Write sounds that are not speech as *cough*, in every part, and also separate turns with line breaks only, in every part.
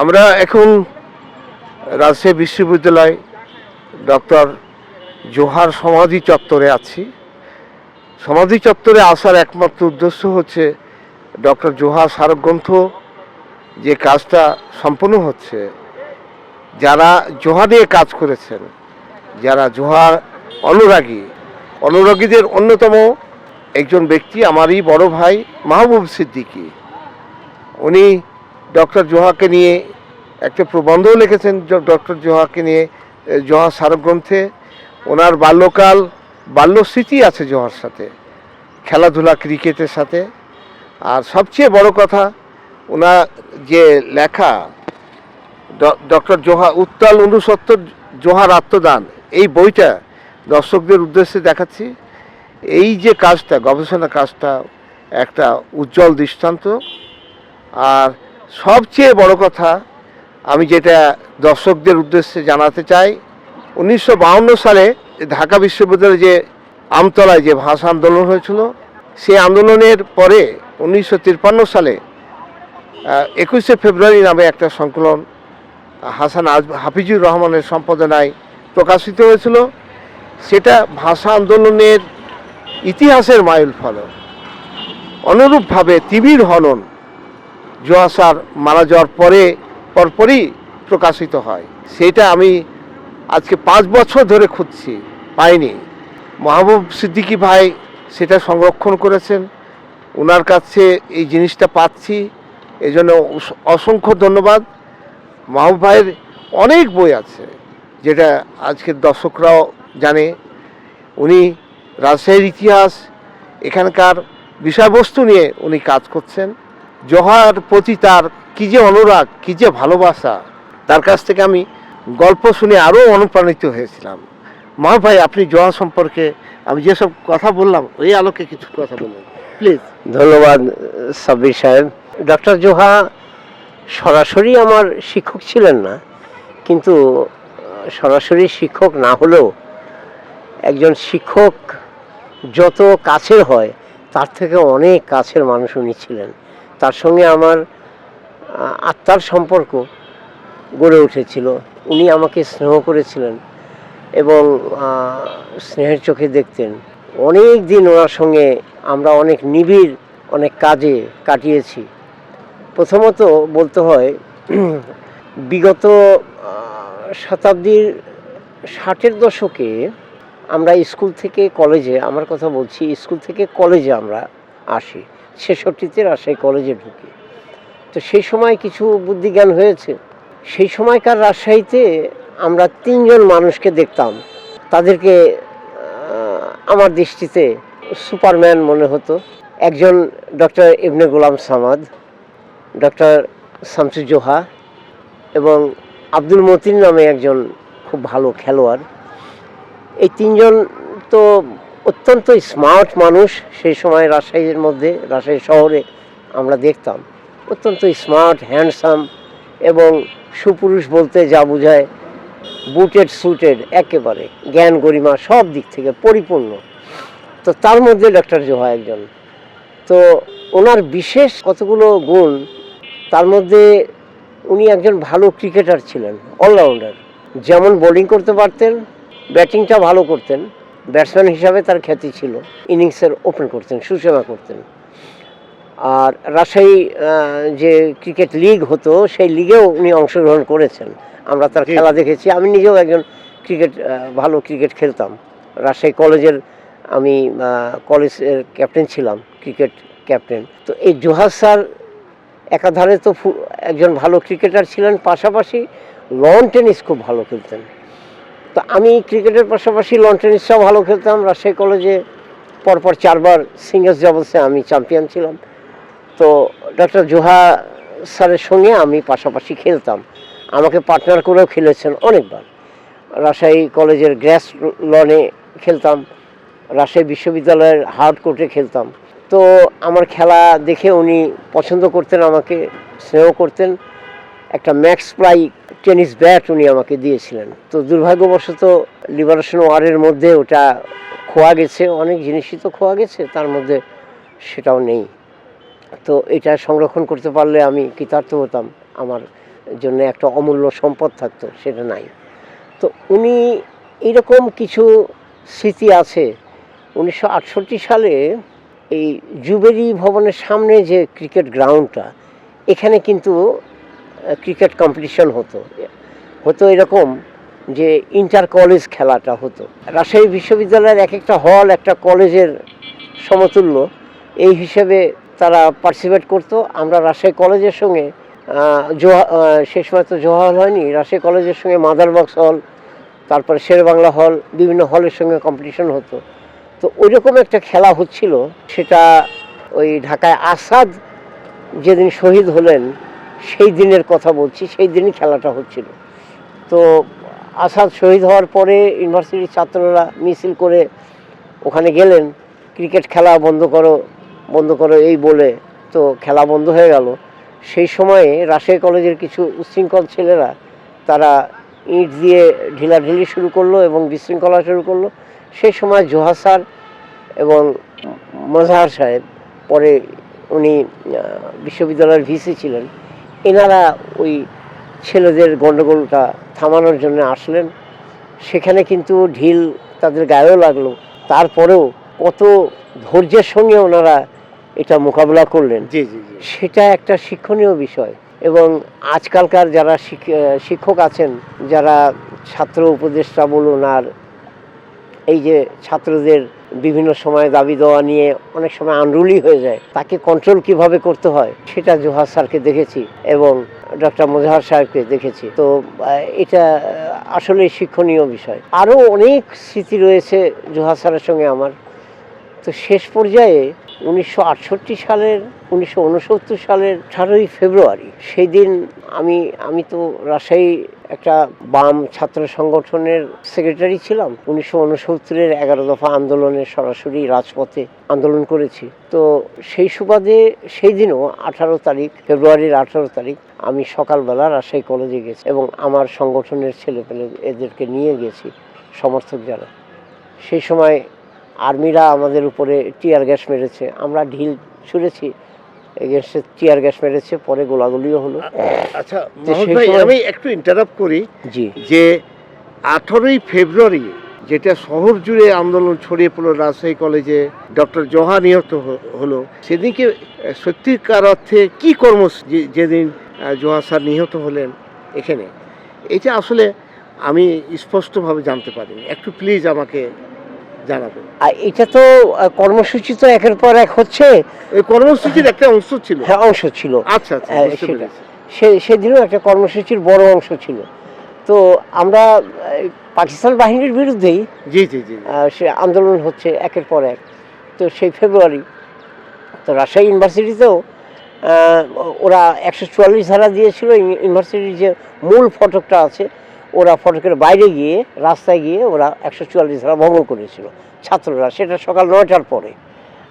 আমরা এখন রাজশাহী বিশ্ববিদ্যালয় ডক্টর জোহার সমাধি চত্বরে আছি। সমাধি চত্বরে আসার একমাত্র উদ্দেশ্য হচ্ছে ডক্টর জোহার স্মারকগ্রন্থ যে কাজটা সম্পন্ন হচ্ছে। যারা জোহা নিয়ে কাজ করেছেন, যারা জোহার অনুরাগী, অনুরাগীদের অন্যতম একজন ব্যক্তি আমারই বড় ভাই মাহবুব সিদ্দিকী। উনি ডক্টর জোহাকে নিয়ে একটা প্রবন্ধও লিখেছেন ডক্টর জোহাকে নিয়ে জোহা স্মারকগ্রন্থে ওনার বাল্যকাল বাল্য স্মৃতি আছে জোহার সাথে, খেলাধুলা, ক্রিকেটের সাথে। আর সবচেয়ে বড় কথা ওনার যে লেখা ডক্টর জোহা উত্তাল অনুসত্তর জোহার আত্মদান, এই বইটা দর্শকদের উদ্দেশ্যে দেখাচ্ছি। এই যে কাজটা, গবেষণা কাজটা, একটা উজ্জ্বল দৃষ্টান্ত। আর সবচেয়ে বড় কথা আমি যেটা দর্শকদের উদ্দেশ্যে জানাতে চাই, উনিশশো সালে ঢাকা বিশ্ববিদ্যালয়ে যে আমতলায় যে ভাষা আন্দোলন হয়েছিল, সেই আন্দোলনের পরে উনিশশো তিপ্পান্ন সালে একুশে ফেব্রুয়ারি নামে একটা সংকলন হাসান আজ, হাফিজুর রহমানের সম্পাদনায় প্রকাশিত হয়েছিল। সেটা ভাষা আন্দোলনের ইতিহাসের মাইল ফলক অনুরূপভাবে তিবির হনন জোয়াসার মারা যাওয়ার পরে পরপরই প্রকাশিত হয়। সেটা আমি আজকে পাঁচ বছর ধরে খুঁজছি, পাইনি। মাহবুব সিদ্দিকী ভাই সেটা সংরক্ষণ করেছেন। ওনার কাছে এই জিনিসটা পাচ্ছি। এই জন্য অসংখ্য ধন্যবাদ। মাহবুব ভাইয়ের অনেক বই আছে, যেটা আজকের দর্শকরাও জানে। উনি রাজশাহীর ইতিহাস, এখানকার বিষয়বস্তু নিয়ে উনি কাজ করছেন। জহার প্রতি তার কী যে অনুরাগ, কী যে ভালোবাসা, তার কাছ থেকে আমি গল্প শুনে আরও অনুপ্রাণিত হয়েছিলাম। মা ভাই, আপনি জহা সম্পর্কে আমি যেসব কথা বললাম, ওই আলোকে কিছু কথা বলুন প্লিজ
ধন্যবাদ, সাব্বির সাহেব। ডক্টর জোহা সরাসরি আমার শিক্ষক ছিলেন না, কিন্তু, সরাসরি শিক্ষক না হলেও একজন শিক্ষক যত কাছের হয়, তার থেকে অনেক কাছের মানুষ উনি ছিলেন। তার সঙ্গে আমার আত্মার সম্পর্ক গড়ে উঠেছিল। উনি আমাকে স্নেহ করেছিলেন এবং স্নেহের চোখে দেখতেন। অনেক দিন ওনার সঙ্গে আমরা অনেক নিবিড়, অনেক কাজে কাটিয়েছি। প্রথমত বলতে হয়, বিগত শতাব্দীর ষাটের দশকে আমরা স্কুল থেকে কলেজে, আমার কথা বলছি, স্কুল থেকে কলেজে আমরা আসি। ছেষট্টিতে রাজশাহী কলেজে ঢুকি। তো সেই সময় কিছু বুদ্ধিজ্ঞান হয়েছে। সেই সময়কার রাজশাহীতে আমরা তিনজন মানুষকে দেখতাম। তাদেরকে আমার দৃষ্টিতে সুপারম্যান মনে হতো। একজন ডক্টর ইবনে গোলাম সামাদ, ডক্টর শামসুজ্জোহা এবং আব্দুল মতিন নামে একজন খুব ভালো খেলোয়াড়। এই তিনজন তো অত্যন্ত স্মার্ট মানুষ। সেই সময় রাজশাহীর মধ্যে, রাজশাহী শহরে আমরা দেখতাম। অত্যন্ত স্মার্ট হ্যান্ডসাম এবং সুপুরুষ বলতে যা বোঝায় বুটেড সুটেড একেবারে। জ্ঞান, গরিমা সব দিক থেকে পরিপূর্ণ। তো তার মধ্যে ডক্টর জোহা একজন। তো ওনার বিশেষ কতগুলো গুণ, তার মধ্যে উনি একজন ভালো ক্রিকেটার ছিলেন অলরাউন্ডার যেমন বোলিং করতে পারতেন ব্যাটিংটা ভালো করতেন ব্যাটসম্যান হিসাবে তার খ্যাতি ছিল। ইনিংসের ওপেন করতেন সূচনা করতেন। আর রাজশাহী যে ক্রিকেট লিগ হতো সেই লিগেও উনি অংশগ্রহণ করেছেন। আমরা তার। খেলা দেখেছি। আমি নিজেও একজন ক্রিকেট ভালো ক্রিকেট খেলতাম। রাজশাহী কলেজের আমি কলেজের ক্যাপ্টেন ছিলাম ক্রিকেট ক্যাপ্টেন। তো এই জোহার স্যার একাধারে তো একজন ভালো ক্রিকেটার ছিলেন। পাশাপাশি লন টেনিস খুব ভালো খেলতেন। তো আমি ক্রিকেটের পাশাপাশি লন টেনিসটাও ভালো খেলতাম। রাজশাহী কলেজে পরপর চারবার সিঙ্গেলস ডাবলসে আমি চ্যাম্পিয়ন ছিলাম। তো ডক্টর জোহা স্যারের সঙ্গে আমি পাশাপাশি খেলতাম। আমাকে পার্টনার করেও খেলেছেন অনেকবার। রাজশাহী কলেজের গ্র্যাস লনে খেলতাম। রাজশাহী বিশ্ববিদ্যালয়ের হার্ড কোর্টে খেলতাম। তো আমার খেলা দেখে উনি পছন্দ করতেন, আমাকে স্নেহ করতেন। একটা ম্যাক্স প্লাই টেনিস ব্যাট উনি আমাকে দিয়েছিলেন। তো দুর্ভাগ্যবশত লিবারেশন ওয়ারের মধ্যে ওটা খোয়া গেছে, অনেক জিনিসই তো খোয়া গেছে, তার মধ্যে সেটাও নেই। তো এটা সংরক্ষণ করতে পারলে আমি কৃতার্থ হতাম, আমার জন্য একটা অমূল্য সম্পদ থাকতো, সেটা নাই। তো উনি এরকম কিছু স্মৃতি আছে, উনিশশো আটষট্টি সালে এই জুবেরি ভবনের সামনে যে ক্রিকেট গ্রাউন্ডটা, এখানে কিন্তু ক্রিকেট কম্পিটিশন হতো। হতো এরকম যে ইন্টার কলেজ খেলাটা হতো। রাজশাহী বিশ্ববিদ্যালয়ের এক একটা হল একটা কলেজের সমতুল্য এই হিসেবে তারা পার্টিসিপেট করতো। আমরা রাজশাহী কলেজের সঙ্গে আহ, সময় তো জোহা হল হয়নি রাজশাহী কলেজের সঙ্গে মাদার বক্স হল তারপরে শের বাংলা হল বিভিন্ন হলের সঙ্গে কম্পিটিশন হতো। তো ওইরকম একটা খেলা হচ্ছিল। সেটা ওই ঢাকায় আসাদ যেদিন শহীদ হলেন সেই দিনের কথা বলছি, সেই দিনই খেলাটা হচ্ছিল। তো আসাদ শহীদ হওয়ার পরে ইউনিভার্সিটির ছাত্ররা মিছিল করে ওখানে গেলেন, ক্রিকেট খেলা বন্ধ করো বন্ধ করো এই বলে তো খেলা বন্ধ হয়ে গেল। সেই সময়ে রাজশাহী কলেজের কিছু উচ্ছৃঙ্খল ছেলেরা তারা ইট দিয়ে ঢিলাঢিলি শুরু করল এবং বিশৃঙ্খলা শুরু করল। সেই সময় জোহা স্যার এবং মজাহার সাহেব, পরে উনি বিশ্ববিদ্যালয়ের ভিসি ছিলেন এনারা ওই ছেলেদের গণ্ডগোলটা থামানোর জন্য আসলেন। সেখানে কিন্তু ঢিল তাদের গায়েও লাগল। তারপরেও কত ধৈর্যের সঙ্গে ওনারা এটা মোকাবিলা করলেন।
জি জি জি।
সেটা একটা শিক্ষণীয় বিষয় এবং আজকালকার যারা শিক- শিক্ষক আছেন যারা ছাত্র উপদেষ্টা বলুন আর এই যে ছাত্রদের বিভিন্ন সময় দাবি দেওয়া নিয়ে অনেক সময় আনরুলি হয়ে যায়, তাকে কন্ট্রোল কীভাবে করতে হয় সেটা জোহার স্যারকে দেখেছি এবং ডক্টর মোজাহার সাহেবকে দেখেছি। তো এটা আসলে শিক্ষণীয় বিষয়। আরও অনেক স্মৃতি রয়েছে জোহার স্যারের সঙ্গে আমার। তো শেষ পর্যায়ে উনিশশো আটষট্টি সালের, উনিশশো উনসত্তর সালের আঠারোই ফেব্রুয়ারি সেই দিন আমি আমি তো রাজশাহী একটা বাম ছাত্র সংগঠনের সেক্রেটারি ছিলাম। উনিশশো উনসত্তরের এগারো দফা আন্দোলনে সরাসরি রাজপথে আন্দোলন করেছি। তো সেই সুবাদে সেই দিনও আঠারো তারিখ, ফেব্রুয়ারির আঠারো তারিখ আমি সকালবেলা রাজশাহী কলেজে গেছি এবং আমার সংগঠনের ছেলেপেলে এদেরকে নিয়ে গেছি, সমর্থক যারা। সেই সময় আর্মিরা আমাদের উপরে টিয়ার গ্যাস মেরেছে। আমরা ঢিল ছুঁড়েছি এগেনস্টে টিয়ার গ্যাস মেরেছে পরে গোলাগুলিও হলো।
আচ্ছা ভাই আমি একটু ইন্টারাপ্ট করি
জি।
যে আঠারোই ফেব্রুয়ারি যেটা শহর জুড়ে আন্দোলন ছড়িয়ে পড়ল রাজশাহী কলেজে ডক্টর জহা নিহত হলো সেদিনকে সত্যিকার অর্থে কি কর্ম যে- যেদিন জোহা স্যার নিহত হলেন এখানে এটা আসলে আমি স্পষ্টভাবে জানতে পারিনি। একটু প্লিজ আমাকে জানাবেন
আর এটা তো কর্মসূচি তো একের পর এক হচ্ছে।
এই কর্মসূচির একটা অংশ ছিল।
হ্যাঁ অংশ ছিল।
আচ্ছা আচ্ছা বুঝতে
সেটা।
পেরেছি।
সে সেদিনও একটা কর্মসূচির বড় অংশ ছিল। তো আমরা আহ, পাকিস্তান বাহিনীর বিরুদ্ধেই
জি জি জি
আহ, সে আন্দোলন হচ্ছে একের পর এক। তো সেই ফেব্রুয়ারি তো রাজশাহী ইউনিভার্সিটিতেও আহ, ওরা একশো চুয়াল্লিশ ধারা দিয়েছিল। ইউ- ইউনিভার্সিটির যে মূল ফটকটা আছে ওরা ফটকের বাইরে গিয়ে রাস্তায় গিয়ে ওরা একশো চুয়াল্লিশ ধারা ভঙ্গ করেছিল ছাত্ররা। সেটা সকাল নয়টার পরে।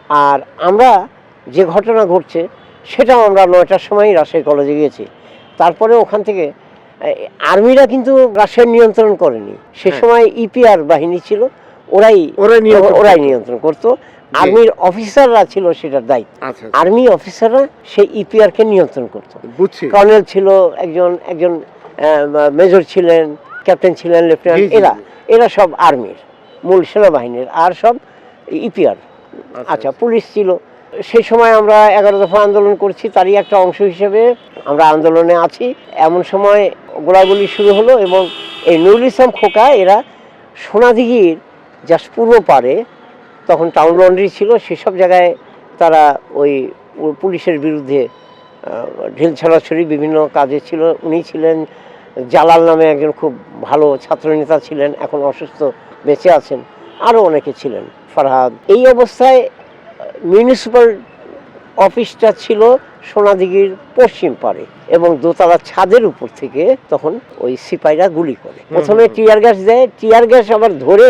আর আমরা যে ঘটনা ঘটছে সেটাও আমরা নয়টার সময়ই রাজশাহী কলেজে গিয়েছি। তারপরে ওখান থেকে আর্মিরা কিন্তু রাজশাহী নিয়ন্ত্রণ করেনি। সে
হ্যাঁ।
সময় ইপিআর বাহিনী ছিল ওরাই
ওরাই নিয়ন্ত্রণ
ওরাই
করতো।
নিয়ন্ত্রণ করতো। আর্মির অফিসাররা ছিল সেটার দায়িত্ব।
আচ্ছা
আর্মি অফিসাররা সেই ইপিআর কে নিয়ন্ত্রণ করতো। কর্নেল ছিল একজন একজন মেজর ছিলেন ক্যাপ্টেন ছিলেন লেফটেন্যান্ট এরা এরা সব আর্মির মূল সেনাবাহিনীর আর সব ইপিআর। আচ্ছা পুলিশ ছিল। সেই সময় আমরা এগারো দফা আন্দোলন করছি তারই একটা অংশ হিসেবে আমরা আন্দোলনে আছি। এমন সময় গোলাগুলি শুরু হলো এবং এই নুরুল ইসলাম খোকা এরা সোনাদিঘির জাস্ট পূর্ব পারে তখন টাউন লন্ড্রি ছিল সেসব জায়গায় তারা ওই পুলিশের বিরুদ্ধে ঢিল ছড়াছড়ি বিভিন্ন কাজে ছিল। উনি ছিলেন জালাল নামে একজন খুব ভালো ছাত্রনেতা ছিলেন এখন অসুস্থ বেঁচে আছেন। আরও অনেকে ছিলেন ফারহাদ। এই অবস্থায় মিউনিসিপ্যাল অফিসটা ছিল সোনাদিঘির পশ্চিম পারে এবং দোতলা ছাদের উপর থেকে তখন ওই সিপাহীরা গুলি করে। প্রথমে টিয়ার গ্যাস দেয় টিয়ার গ্যাস আবার ধরে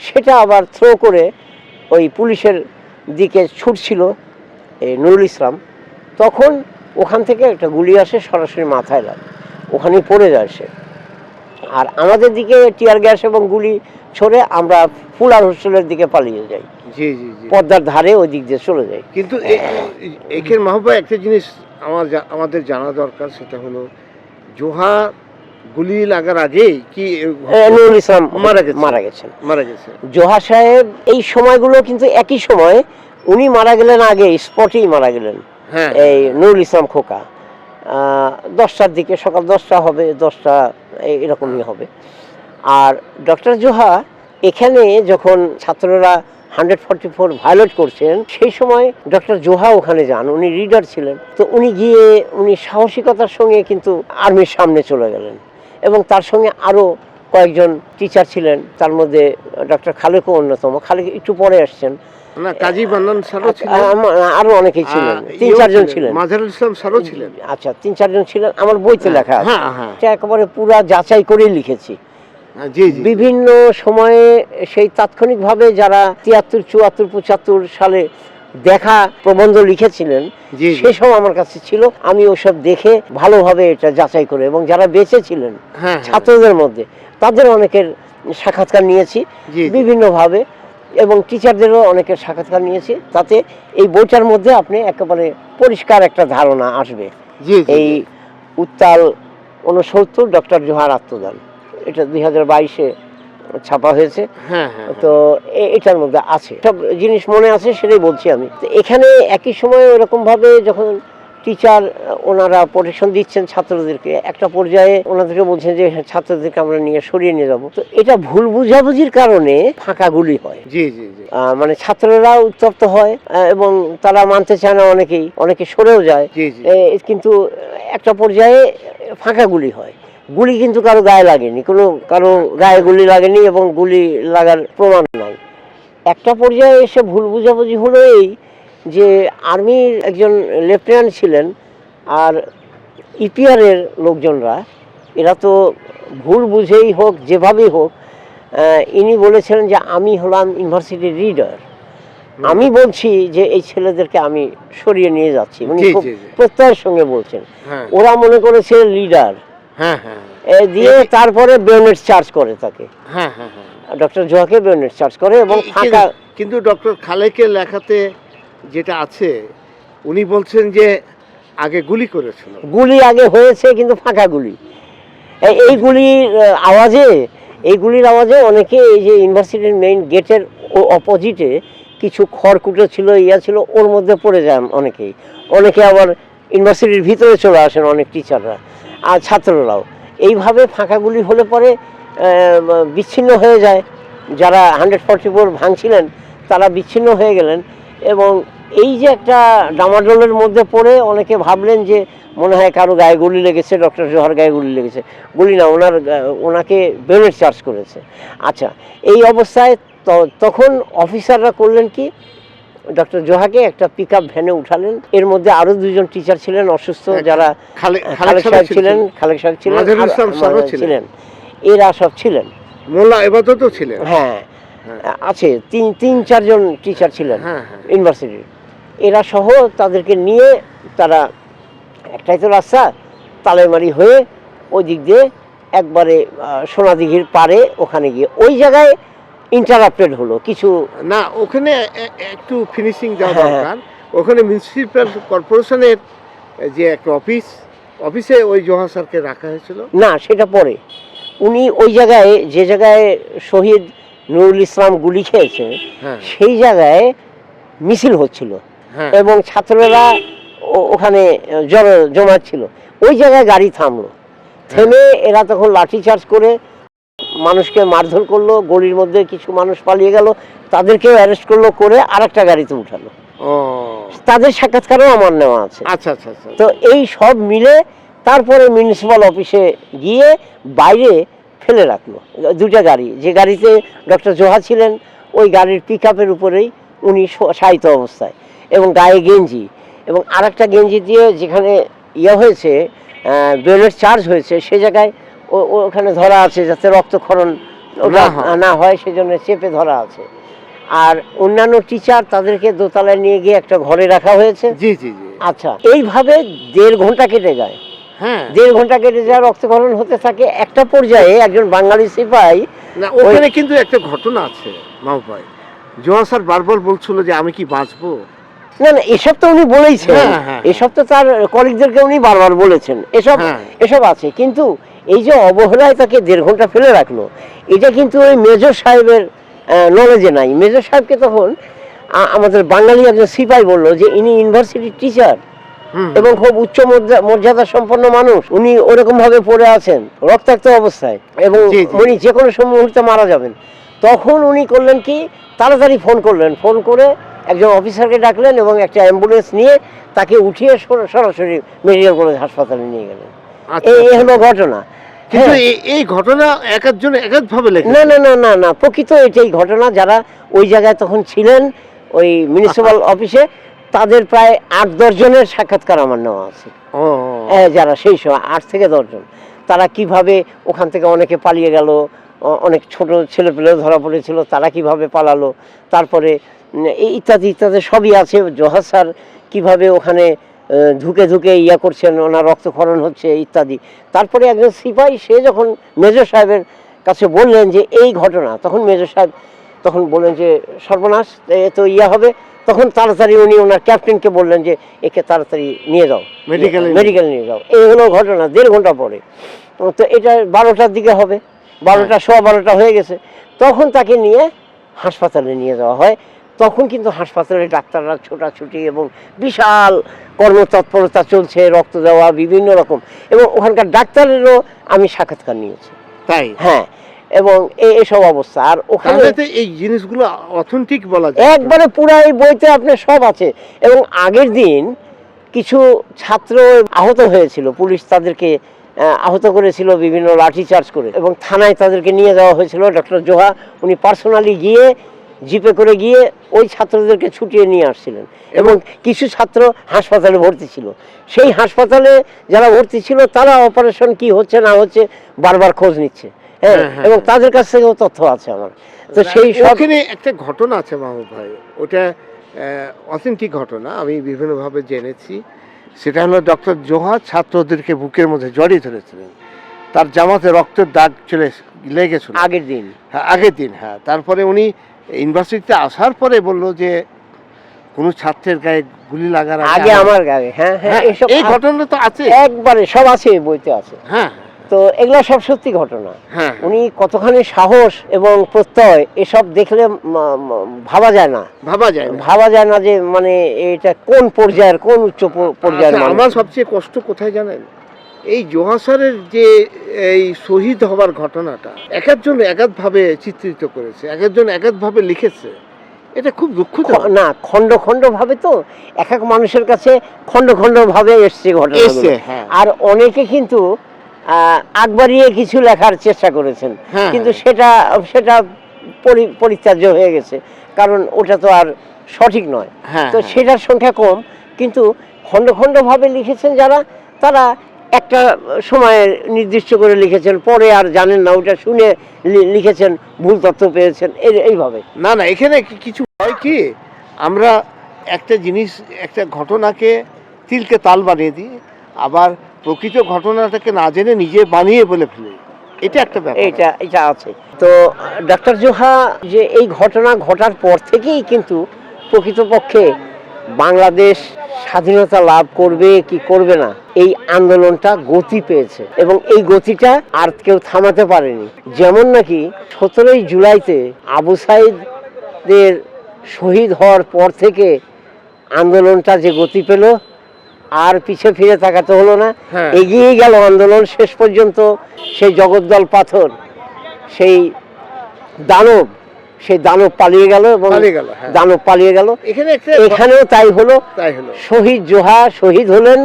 সেটা আবার থ্রো করে ওই পুলিশের দিকে ছুটছিল এই নুরুল ইসলাম। তখন ওখান থেকে একটা গুলি আসে সরাসরি মাথায় লাগে। ওখানেই পড়ে যায় সে। আর আমাদের দিকে টিয়ার গ্যাস এবং গুলি ছড়ে আমরা ফুলার হোস্টেলের দিকে পালিয়ে যাই।
জি জি জি।
পদ্মার ধারে ওই দিক দিয়ে চলে যাই।
কিন্তু একের মাহবা একটা জিনিস আমার আমাদের জানা দরকার সেটা হলো জোহা গুলি লাগার আগেই কি
নুরুল ইসলাম
মারা গেছে।
মারা গেছেন।
মারা গেছে।
জোহা সাহেব এই সময়গুলো কিন্তু একই সময় উনি মারা গেলেন আগে স্পটেই মারা গেলেন। এই নুরুল ইসলাম খোকা দশটার দিকে, সকাল দশটা হবে, দশটা এরকমই হবে। আর ডক্টর জোহা এখানে যখন ছাত্ররা হান্ড্রেড ফর্টি ফোর ভায়োলেট করছেন, সেই সময় ডক্টর জোহা ওখানে যান, উনি রিডার ছিলেন। তো উনি গিয়ে, উনি সাহসিকতার সঙ্গে কিন্তু আর্মির সামনে চলে গেলেন এবং তার সঙ্গে আরও কয়েকজন টিচার ছিলেন, তার মধ্যে ডক্টর খালেকও অন্যতম। খালেক একটু পরে আসছেন।
না কাজী স্যারও ছিলেন।
আরও অনেকে ছিলেন। তিন চারজন ছিলেন।
মাজারুল ইসলাম স্যারও ছিলেন।
আচ্ছা তিন চারজন ছিলেন। আমার বইতে লেখা আছে।
হ্যাঁ হ্যাঁ।
একেবারে পুরা যাচাই করেই লিখেছি।
হ্যাঁ,
বিভিন্ন সময়ে সেই তাৎক্ষণিকভাবে যারা তিয়াত্তর চুয়াত্তর পঁচাত্তর সালে দেখা প্রবন্ধ লিখেছিলেন। সেসব আমার কাছে ছিল। আমি ওসব দেখে ভালোভাবে এটা যাচাই করে এবং যারা বেঁচে ছিলেন
হ্যাঁ হ্যাঁ।
ছাত্রদের মধ্যে তাদের অনেকের সাক্ষাৎকার নিয়েছি। বিভিন্নভাবে। এবং টিচারদেরও অনেকের সাক্ষাৎকার নিয়েছি। তাতে এই বইটার মধ্যে আপনি একেবারে পরিষ্কার একটা ধারণা আসবে। এই উত্তাল উনসত্তর ডক্টর জোহার আত্মদান। এটা দুই হাজার বাইশে ছাপা হয়েছে।
হ্যাঁ হ্যাঁ
তো এ- এটার মধ্যে আছে। সব জিনিস মনে আছে সেটাই বলছি আমি। তো এখানে একই সময়ে ওরকম ভাবে যখন টিচার ওনারা প্রোটেকশন দিচ্ছেন ছাত্রদেরকে। একটা পর্যায়ে ওনাদেরকে বলছেন যে হ্যাঁ, ছাত্রদেরকে আমরা নিয়ে সরিয়ে নিয়ে যাব। তো এটা ভুল বুঝাবুঝির কারণে ফাঁকা গুলি হয়।
জি জি
মানে ছাত্ররা উত্তপ্ত হয় এবং তারা মানতে চায় না অনেকেই অনেকে সরেও যায়। কিন্তু একটা পর্যায়ে ফাঁকা গুলি হয়। গুলি কিন্তু কারও গায়ে লাগেনি কোনো কারও গায়ে গুলি লাগেনি এবং গুলি লাগার প্রমাণ নাই। একটা পর্যায়ে এসে ভুল বুঝাবুঝি হলো এই যে আর্মির একজন লেফটেন্যান্ট ছিলেন আর ইপিআরের লোকজনরা এরা তো ভুল বুঝেই হোক যেভাবেই হোক ইনি বলেছিলেন যে আমি হলাম ইউনিভার্সিটির রিডার আমি বলছি যে এই ছেলেদেরকে আমি সরিয়ে নিয়ে যাচ্ছি। উনি খুব। প্রত্যয়ের সঙ্গে বলছেন।
হ্যাঁ।
ওরা মনে করেছে লিডার।
হ্যাঁ হ্যাঁ
দিয়ে তারপরে বেউনেট চার্জ করে তাকে।
হ্যাঁ হ্যাঁ হ্যাঁ।
ডক্টর জোহাকে বেউনেট চার্জ করে এবং ফাঁকা
কিন্তু- ডক্টর খালেকের লেখাতে যেটা আছে, উনি বলছেন যে আগে গুলি করেছিল।
গুলি আগে হয়েছে কিন্তু ফাঁকা গুলি। এই- গুলির আওয়াজে, এই গুলির আওয়াজে অনেকে এই যে ইউনিভার্সিটির মেইন গেটের অপোজিটে কিছু খড়কুটো ছিল, ইয়া ছিল, ওর মধ্যে পড়ে যান অনেকেই। অনেকে আবার ইউনিভার্সিটির ভিতরে চলে আসেন অনেক টিচাররা আর ছাত্ররাও। এইভাবে ফাঁকা গুলি হলে পরে বিচ্ছিন্ন হয়ে যায়। যারা হান্ড্রেড ফর্টি ফোর ভাঙছিলেন, তারা বিচ্ছিন্ন হয়ে গেলেন। এবং এই যে একটা ডামাডোলের মধ্যে পড়ে অনেকে ভাবলেন যে মনে হয় কারও গায়ে গুলি লেগেছে ডক্টর জোহর গায়ে গুলি লেগেছে। গুলি না ওনার ওনাকে বেলেট চার্জ করেছে। আচ্ছা এই অবস্থায় ত- তখন অফিসাররা করলেন কি? ডক্টর জোহাকে একটা পিক আপ ভ্যানে উঠালেন। এর মধ্যে আরও দুজন টিচার ছিলেন অসুস্থ
হ্যাঁ,
যারা
খালে-
খালেক সাহেব ছিলেন খালেক সাহেব ছিলেন।
ছিলেন।
এরা সব ছিলেন।
মোল্লা এবাদতও ছিলেন।
হ্যাঁ। আছে। তিন তিন চারজন টিচার ছিলেন
হ্যাঁ হ্যাঁ।
ইউনিভার্সিটির এরা সহ তাদেরকে নিয়ে তারা একটাই তো রাস্তা তালেমারি হয়ে ওই দিক দিয়ে একবারে সোনাদিঘির পারে ওখানে গিয়ে ওই জায়গায় ইন্টারাপ্টেড হলো। কিছু
না ওখানে একটু ফিনিশিং
হ্যাঁ,
দরকার। ওখানে মিউনিসিপ্যাল কর্পোরেশনের যে একটা অফিস অফিসে ওই জোহা স্যারকে রাখা হয়েছিল।
না সেটা পরে। উনি ওই জায়গায় যে জায়গায় শহীদ নুরুল ইসলাম গুলি খেয়েছেন
হ্যাঁ।
সেই জায়গায় মিছিল হচ্ছিল
হ্যাঁ।
এবং ছাত্ররা ওখানে জমা ছিল। ওই জায়গায় গাড়ি থামলো। থেমে এরা তখন লাঠি চার্জ করে মানুষকে মারধর করল গলির মধ্যে কিছু মানুষ পালিয়ে গেল তাদেরকেও অ্যারেস্ট করল করে আরেকটা গাড়িতে উঠালো। তাদের সাক্ষাৎকারও আমার নেওয়া আছে।
আচ্ছা আচ্ছা আচ্ছা।
তো এই সব মিলে তারপরে মিউনিসিপাল অফিসে গিয়ে বাইরে ফেলে রাখল। দুটা গাড়ি। যে গাড়িতে ডক্টর জোহা ছিলেন ওই গাড়ির পিক আপের উপরেই উনি শায়িত অবস্থায় এবং গায়ে গেঞ্জি এবং আরেকটা গেঞ্জি দিয়ে যেখানে ইয়ে হয়েছে বেলের চার্জ হয়েছে সে জায়গায় ওখানে ধরা আছে যাতে রক্তক্ষরণ
না হয়।
সেজন্য চেপে ধরা আছে। আর অন্যান্য টিচার তাদেরকে দোতলায় নিয়ে গিয়ে একটা ঘরে রাখা হয়েছে।
জি জি।
আচ্ছা এইভাবে দেড় ঘণ্টা কেটে যায়। দেড় ঘণ্টা কেটে যায় রক্তক্ষরণ হতে থাকে একটা পর্যায়ে একজন বাঙালি সিপাহী
ওখানে কিন্তু একটা ঘটনা আছে মাও ভাই স্যার বারবার বলছিল যে আমি কি বাঁচবো?
না না এসব তো উনি বলেইছেন
হ্যাঁ, হ্যাঁ,
এসব তো তার কলিগদেরকে উনি বারবার বলেছেন। এসব
হ্যাঁ।
এসব আছে। কিন্তু এই যে অবহেলায় তাকে দেড় ঘণ্টা ফেলে রাখল এটা কিন্তু ওই মেজর সাহেবের নলেজে নাই। মেজর সাহেবকে তখন আমাদের বাঙালি একজন সিপাই বলল যে ইনি ইউনিভার্সিটির টিচার। এবং খুব উচ্চ মর্যাদা সম্পন্ন মানুষ উনি ওরকম ভাবে পড়ে আছেন রক্তাক্ত অবস্থায় এবং। উনি যে কোনো সময় মুহূর্তে মারা যাবেন। তখন উনি করলেন কি? তাড়াতাড়ি ফোন করলেন। ফোন করে একজন অফিসারকে ডাকলেন এবং একটা অ্যাম্বুলেন্স নিয়ে তাকে উঠিয়ে সরাসরি মেডিকেল কলেজ হাসপাতালে নিয়ে গেলেন।
আচ্ছা,
এই
আচ্ছা।
হলো ঘটনা।
কিন্তু
হ্যাঁ।
এই- ঘটনা এক একজন এক এক ভাবে লেখে
না না না না না প্রকৃত এটাই ঘটনা। যারা ওই জায়গায় তখন ছিলেন ওই মিউনিসিপাল অফিসে তাদের প্রায় আট দশজনের সাক্ষাৎকার আমার নেওয়া আছে। হ্যাঁ, যারা সেই সময় আট থেকে দশজন তারা কীভাবে ওখান থেকে অনেকে পালিয়ে গেল অনেক ছোট ছেলেপেলেও ধরা পড়েছিল তারা কীভাবে পালালো তারপরে এই ইত্যাদি ইত্যাদি সবই আছে। জহাজ স্যার কীভাবে ওখানে ধুকে ধুকে ইয়া করছেন ওনার রক্তক্ষরণ হচ্ছে ইত্যাদি। তারপরে একজন সিপাহি সে যখন মেজর সাহেবের কাছে বললেন যে এই ঘটনা তখন মেজর সাহেব তখন বললেন যে সর্বনাশ এ তো ইয়া হবে। তখন তাড়াতাড়ি উনি ওনার ক্যাপ্টেনকে বললেন যে একে তাড়াতাড়ি নিয়ে যাও।
এ-
মেডিকেল নিয়ে যাও। এই হলো ঘটনা দেড় ঘণ্টা পরে। তো এটা বারোটার দিকে হবে। বারোটা সোয়া বারোটা হয়ে গেছে। তখন তাকে নিয়ে হাসপাতালে নিয়ে যাওয়া হয়। তখন কিন্তু হাসপাতালে ডাক্তাররা ছোটাছুটি এবং বিশাল কর্মতৎপরতা চলছে রক্ত দেওয়া বিভিন্ন রকম। এবং ওখানকার ডাক্তারেরও আমি সাক্ষাৎকার নিয়েছি।
তাই?
হ্যাঁ। এবং এই এসব অবস্থা। আর ওখানে
এই জিনিসগুলো অথেন্টিক বলা যায়।
একবারে পুরো এই বইতে আপনার সব আছে। এবং আগের দিন কিছু ছাত্র আহত হয়েছিল পুলিশ তাদেরকে আহত করেছিল বিভিন্ন লাঠি চার্জ করে। এবং থানায় তাদেরকে নিয়ে যাওয়া হয়েছিল ডক্টর জোহা। উনি পার্সোনালি গিয়ে জিপে করে গিয়ে ওই ছাত্রদেরকে ছুটিয়ে নিয়ে আসছিলেন। এবং কিছু ছাত্র হাসপাতালে ভর্তি ছিল। সেই হাসপাতালে যারা ভর্তি ছিল তারা অপারেশন কি হচ্ছে না হচ্ছে বারবার খোঁজ নিচ্ছে। হ্যাঁ
হ্যাঁ, হ্যাঁ,
এবং তাদের কাছ থেকেও তথ্য আছে আমার। তো সেই সব
ওখানে একটা ঘটনা আছে মাহমুদ ভাই। ওটা অথেন্টিক ঘটনা আমি বিভিন্নভাবে জেনেছি। সেটা হলো ডক্টর জোহা ছাত্রদেরকে বুকের মধ্যে জড়িয়ে ধরেছিলেন। তার জামাতে রক্তের দাগ চলে লেগেছিল।
আগের দিন।
হ্যাঁ আগের দিন হ্যাঁ। তারপরে উনি ইউনিভার্সিটিতে আসার পরে বলল যে কোনো ছাত্রের গায়ে গুলি লাগার
আগে আমার গায়ে হ্যাঁ হ্যাঁ
হ্যাঁ, এই ঘটনা তো আছে।
একবারে সব আছে বইতে আছে।
হ্যাঁ।
তো এগুলা সব সত্যি ঘটনা।
হ্যাঁ।
উনি কতখানি সাহস এবং প্রত্যয় এসব দেখলে ভাবা যায় না।
ভাবা যায়
ভাবা যায় না যে মানে এটা কোন পর্যায়ের কোন উচ্চ পর্যায়ের
আচ্ছা, আমার সবচেয়ে কষ্ট কোথায় জানেন? এই জোহাসারের যে এই শহীদ হবার ঘটনাটা এক একজন এক ভাবে চিত্রিত করেছে এক একজন এক ভাবে লিখেছে এটা খুব
দুঃখ না খণ্ড খণ্ড ভাবে তো এক এক মানুষের কাছে খণ্ড খণ্ড ভাবে এসছে ঘটনা
হ্যাঁ।
আর অনেকে কিন্তু বাড়িয়ে কিছু লেখার চেষ্টা করেছেন।
হ্যাঁ,
কিন্তু। সেটা সেটা পরি- পরিত্যাজ্য হয়ে গেছে। কারণ ওটা তো আর সঠিক নয়।
হ্যাঁ,
তো
হ্যাঁ।
সেটার সংখ্যা কম। কিন্তু খণ্ড খণ্ড ভাবে লিখেছেন যারা তারা একটা সময়ে নির্দিষ্ট করে লিখেছেন পরে আর জানেন না ওটা শুনে লিখেছেন ভুল তথ্য পেয়েছেন এই- এইভাবে।
না না এখানে কিছু হয় কি আমরা একটা জিনিস একটা ঘটনাকে তিলকে তাল বানিয়ে দিই আবার প্রকৃত ঘটনাটাকে না জেনে নিজে বানিয়ে বলে ফেলে। এটা একটা ব্যাপার।
এটা এটা আছে। তো, ডাক্তার জোহা, যে এই ঘটনা ঘটার পর থেকেই কিন্তু প্রকৃতপক্ষে বাংলাদেশ স্বাধীনতা লাভ করবে কি করবে না, এই আন্দোলনটা গতি পেয়েছে। এবং এই গতিটা আর কেউ থামাতে পারেনি। যেমন নাকি সতেরোই জুলাইতে আবু সাইদের শহীদ হওয়ার পর থেকে আন্দোলনটা যে গতি পেল আর পিছে ফিরে তাকাতে হলো না।
হ্যাঁ।
এগিয়ে গেল আন্দোলন শেষ পর্যন্ত সেই জগদ্দল পাথর সেই দানব সেই দানব পালিয়ে গেল এবং
হ্যাঁ।
দানব পালিয়ে গেল।
এখানে
এখানেও তাই হলো।
তাই
শহীদ জোহা শহীদ হলেন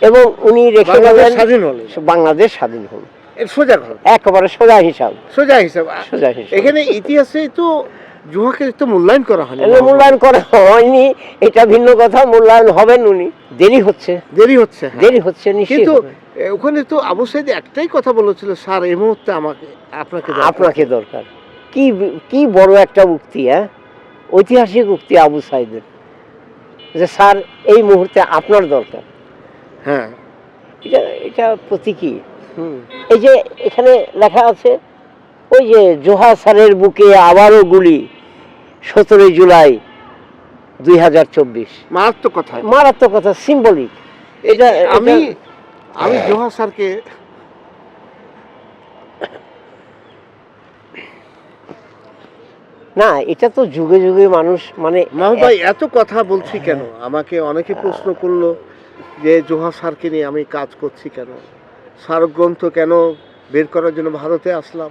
এবং উনি রেখে
বাংলাদেশ
গেলেন বাংলাদেশ স্বাধীন হল।
সোজা
একেবারে সোজা হিসাব।
সোজা হিসাব।
সোজা হিসাব।
এখানে ইতিহাসে তো তো মূল্যায়ন করা হয়নি।
মূল্যায়ন করা হয়নি এটা ভিন্ন কথা মূল্যায়ন হবেন উনি। দেরি হচ্ছে।
দেরি হচ্ছে হ্যাঁ।
দেরি হচ্ছে
কিন্তু ওখানে তো আবু সাইদ একটাই কথা বলেছিল স্যার এই মুহূর্তে আমাকে আপনাকে
আপনাকে দরকার। কি কি বড় একটা উক্তি হ্যাঁ? ঐতিহাসিক উক্তি আবু সাইদের যে স্যার এই মুহূর্তে আপনার দরকার।
হ্যাঁ।
এটা এটা প্রতীকী। হুম। এই যে এখানে লেখা আছে ওই যে জোহা স্যারের বুকে আবারও গুলি সতেরোই জুলাই দুই হাজার চব্বিশ।
মারাত্মক কথা
মারাত্মক কথা সিম্বলিক এটা
আমি আমি জোহা স্যারকে
না এটা তো যুগে যুগে মানুষ মানে
ভাই এত কথা বলছি কেন? আমাকে অনেকে প্রশ্ন করল যে জোহা স্যারকে নিয়ে আমি কাজ করছি কেন? স্মারক গ্রন্থ কেন বের করার জন্য ভারতে আসলাম?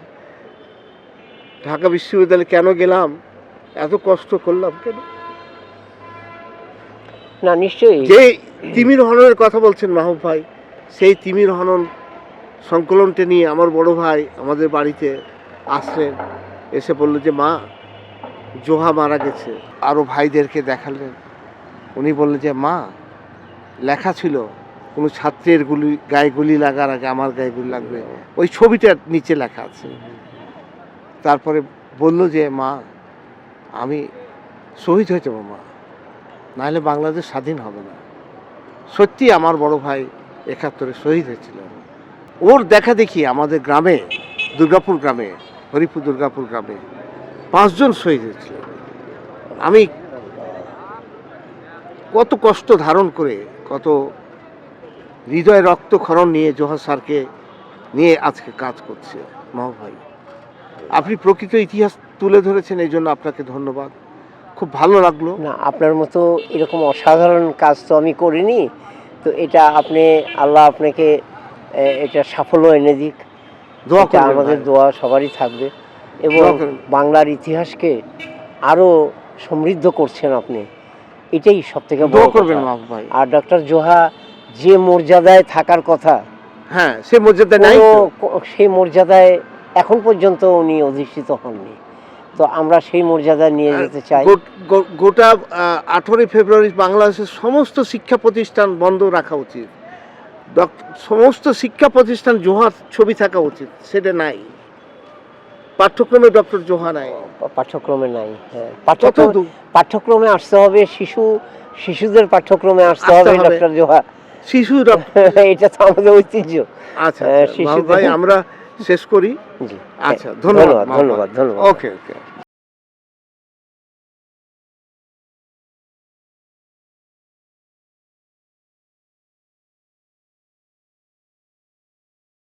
ঢাকা বিশ্ববিদ্যালয়ে কেন গেলাম? এত কষ্ট করলাম কেন?
না নিশ্চয়ই।
যে তিমির হননের কথা বলছেন মাহবুব ভাই সেই তিমির হনন সংকলনটা নিয়ে আমার বড় ভাই আমাদের বাড়িতে আসলেন এসে বলল যে মা জোহা মারা গেছে। আরও ভাইদেরকে দেখালেন। উনি বললেন যে মা লেখা ছিল কোনো ছাত্রের গুলি গায়ে গুলি লাগার আগে আমার গায়ে গুলি লাগবে। ওই ছবিটার নিচে লেখা আছে। তারপরে বলল যে, মা, আমি শহীদ হয়ে যাব, মা। নাহলে বাংলাদেশ স্বাধীন হবে না। সত্যি আমার বড় ভাই একাত্তরে শহীদ হয়েছিল। ওর দেখা দেখি আমাদের গ্রামে, দুর্গাপুর গ্রামে, হরিপুর দুর্গাপুর গ্রামে পাঁচজন শহীদ হয়েছিল। আমি কত কষ্ট ধারণ করে, কত হৃদয় রক্তক্ষরণ নিয়ে জোহার স্যারকে নিয়ে আজকে কাজ করছে, মাহ ভাই। আপনি প্রকৃত ইতিহাস তুলে ধরেছেন এই জন্য আপনাকে ধন্যবাদ। খুব ভালো লাগল।
না আপনার মতো এরকম অসাধারণ কাজ তো আমি করিনি। তো এটা আপনি আল্লাহ আপনাকে এটা সাফল্য এনে দিক।
দোয়া
আমাদের দোয়া সবারই থাকবে। এবং বাংলার ইতিহাসকে আরও সমৃদ্ধ করছেন আপনি। এটাই সব থেকে বড়
করবেন ভাই।
আর ডক্টর জোহা যে মর্যাদায় থাকার কথা
হ্যাঁ সে মর্যাদা নাই
সেই মর্যাদায় এখন পর্যন্ত উনি অধিষ্ঠিত হননি। তো আমরা সেই মর্যাদা নিয়ে যেতে চাই।
গোটা আঠেরোই ফেব্রুয়ারি বাংলাদেশের সমস্ত শিক্ষা প্রতিষ্ঠান বন্ধ রাখা উচিত। সমস্ত শিক্ষা প্রতিষ্ঠান জোহার ছবি থাকা উচিত সেটা নাই। পাঠ্যক্রমে ডক্টর জোহা নাই।
পাঠ্যক্রমে নাই হ্যাঁ। পাঠ্যক্রম আসতে হবে শিশু শিশুদের পাঠ্যক্রমে আসতে হবে। ডক্টর জোহা
শিশু *laughs*
এটা তো আমাদের ঐতিহ্য।
আচ্ছা
হ্যাঁ,
আচ্ছা, ভাই আমরা শেষ করি। আচ্ছা
ধন্যবাদ। ধন্যবাদ ধন্যবাদ।
ওকে ওকে